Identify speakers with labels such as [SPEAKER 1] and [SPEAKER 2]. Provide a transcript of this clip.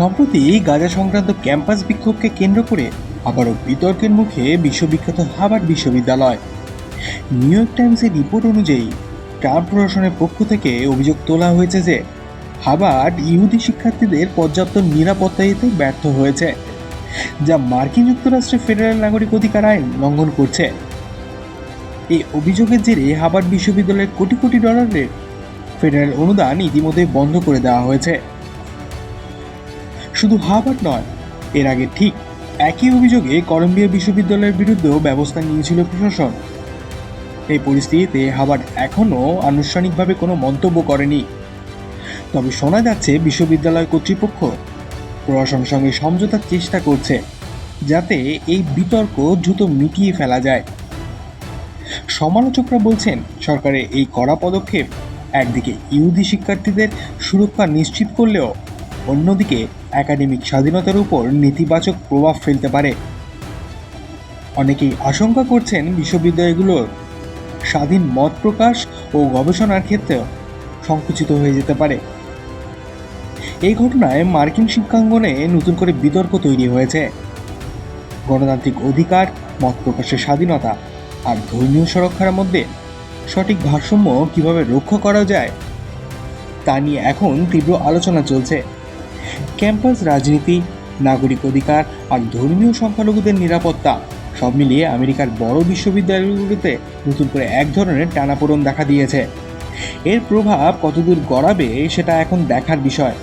[SPEAKER 1] সম্প্রতি গাজা সংক্রান্ত ক্যাম্পাস বিক্ষোভকে কেন্দ্র করে আবারও বিতর্কের মুখে বিশ্ববিখ্যাত হার্ভার্ড বিশ্ববিদ্যালয়। নিউ ইয়র্ক টাইমসের রিপোর্ট অনুযায়ী, ট্রাম্প প্রশাসনের পক্ষ থেকে অভিযোগ তোলা হয়েছে যে হার্ভার্ড ইহুদি শিক্ষার্থীদের পর্যাপ্ত নিরাপত্তা দিতে ব্যর্থ হয়েছে, যা মার্কিন যুক্তরাষ্ট্রের ফেডারেল নাগরিক অধিকার আইন লঙ্ঘন করছে। এই অভিযোগের জেরে হার্ভার্ড বিশ্ববিদ্যালয়ের কোটি কোটি ডলারের ফেডারেল অনুদান ইতিমধ্যে বন্ধ করে দেওয়া হয়েছে। শুধু হার্ভার্ড নয়, এর আগে ঠিক একই অভিযোগে কলম্বিয়া বিশ্ববিদ্যালয়ের বিরুদ্ধেও ব্যবস্থা নিয়েছিল প্রশাসন। এই পরিস্থিতিতে হার্ভার্ড এখনও আনুষ্ঠানিকভাবে কোনো মন্তব্য করেনি। তবে শোনা যাচ্ছে বিশ্ববিদ্যালয় কর্তৃপক্ষ প্রশাসনের সঙ্গে সমঝোতার চেষ্টা করছে, যাতে এই বিতর্ক দ্রুত মিটিয়ে ফেলা যায়। সমালোচকরা বলছেন, সরকারের এই কড়া পদক্ষেপ একদিকে ইহুদি শিক্ষার্থীদের সুরক্ষা নিশ্চিত করলেও অন্যদিকে, একাডেমিক স্বাধীনতার উপর নেতিবাচক প্রভাব ফেলতে পারে। অনেকেই আশঙ্কা করছেন বিশ্ববিদ্যালয়গুলোর স্বাধীন মত প্রকাশ ও গবেষণার ক্ষেত্রেও সংকুচিত হয়ে যেতে পারে। এই ঘটনায় মার্কিন শিক্ষাঙ্গনে নতুন করে বিতর্ক তৈরি হয়েছে। গণতান্ত্রিক অধিকার, মত প্রকাশের স্বাধীনতা আর ধর্মীয় সুরক্ষার মধ্যে সঠিক ভারসাম্য কীভাবে রক্ষা করা যায়, তা নিয়ে এখন তীব্র আলোচনা চলছে। ক্যাম্পাস, রাজনীতি, নাগরিক অধিকার আর ধর্মীয় সংখ্যালঘুদের নিরাপত্তা সব মিলিয়ে আমেরিকার বড় বিশ্ববিদ্যালয়গুলোতে নতুন করে এক ধরনের টানাপোড়ন দেখা দিয়েছে। এর প্রভাব কতদূর গড়াবে সেটা এখন দেখার বিষয়।